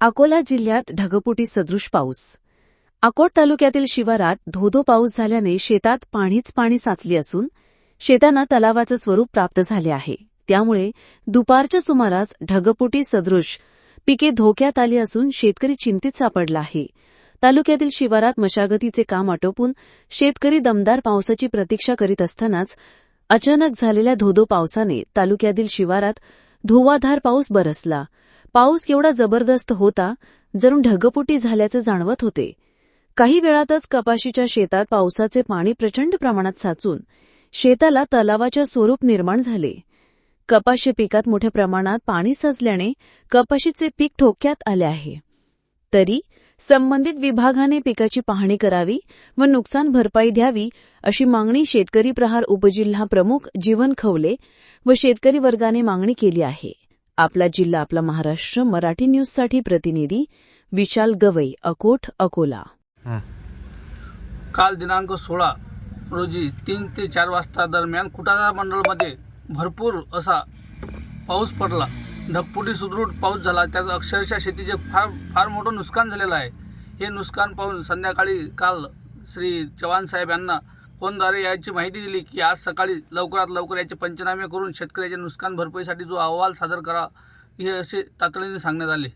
अकोला जिल्ह्यात ढगपुटी सदृश पाऊस. अकोट तालुक्यातील शिवारात धोधो पाऊस झाल्याने शेतात पाणीच पाणी साचली असून शेतांना तलावाचं स्वरूप प्राप्त झाले आहे. त्यामुळे दुपारच्या सुमारास ढगपुटी सदृश पिके धोक्यात आली असून शेतकरी चिंतित सापडला आहे. तालुक्यातील शिवारात मशागतीचे काम आटोपून शेतकरी दमदार पावसाची प्रतीक्षा करीत असतानाच अचानक झालेल्या धोधो पावसाने तालुक्यातील शिवारात धुवाधार पाऊस बरसला. पाऊस एवढा जबरदस्त होता जणू ढगपुटी झाल्याचं जाणवत होते. काही वेळातच कपाशीच्या शेतात पावसाचे पाणी प्रचंड प्रमाणात साचून शेताला तलावाच्या स्वरूप निर्माण झाले. कपाशी पिकात मोठ्या प्रमाणात पाणी साचल्याने कपाशीचे पीक ठोक्यात आले आहे. तरी संबंधित विभागाने पिकाची पाहणी करावी व नुकसान भरपाई द्यावी अशी मागणी शेतकरी प्रहार उपजिल्हा प्रमुख जीवन खवले व शेतकरी वर्गाने मागणी केली आहे. आपला जिल्हा आपला महाराष्ट्र मराठी न्यूजसाठी प्रतिनिधी विशाल गवई अकोट अकोला. काल दिनांक सोळा रोजी तीन ते चार वाजता दरम्यान कुटाळा मंडळमध्ये भरपूर असा पाऊस पडला. ढगपुटी सुदृढ पाऊस झाला. त्याचं अक्षरशः शेतीचे फार फार मोठं नुकसान झालेलं आहे. हे नुकसान पाहून संध्याकाळी काल श्री चव्हाण साहेब यांना फोनद्वारे याची माहिती दिली की आज सकाळी लवकरात लवकर याचे पंचनामे करून शेतकऱ्याच्या नुकसान भरपाईसाठी जो अहवाल सादर करा हे असे तातडीने सांगण्यात आले.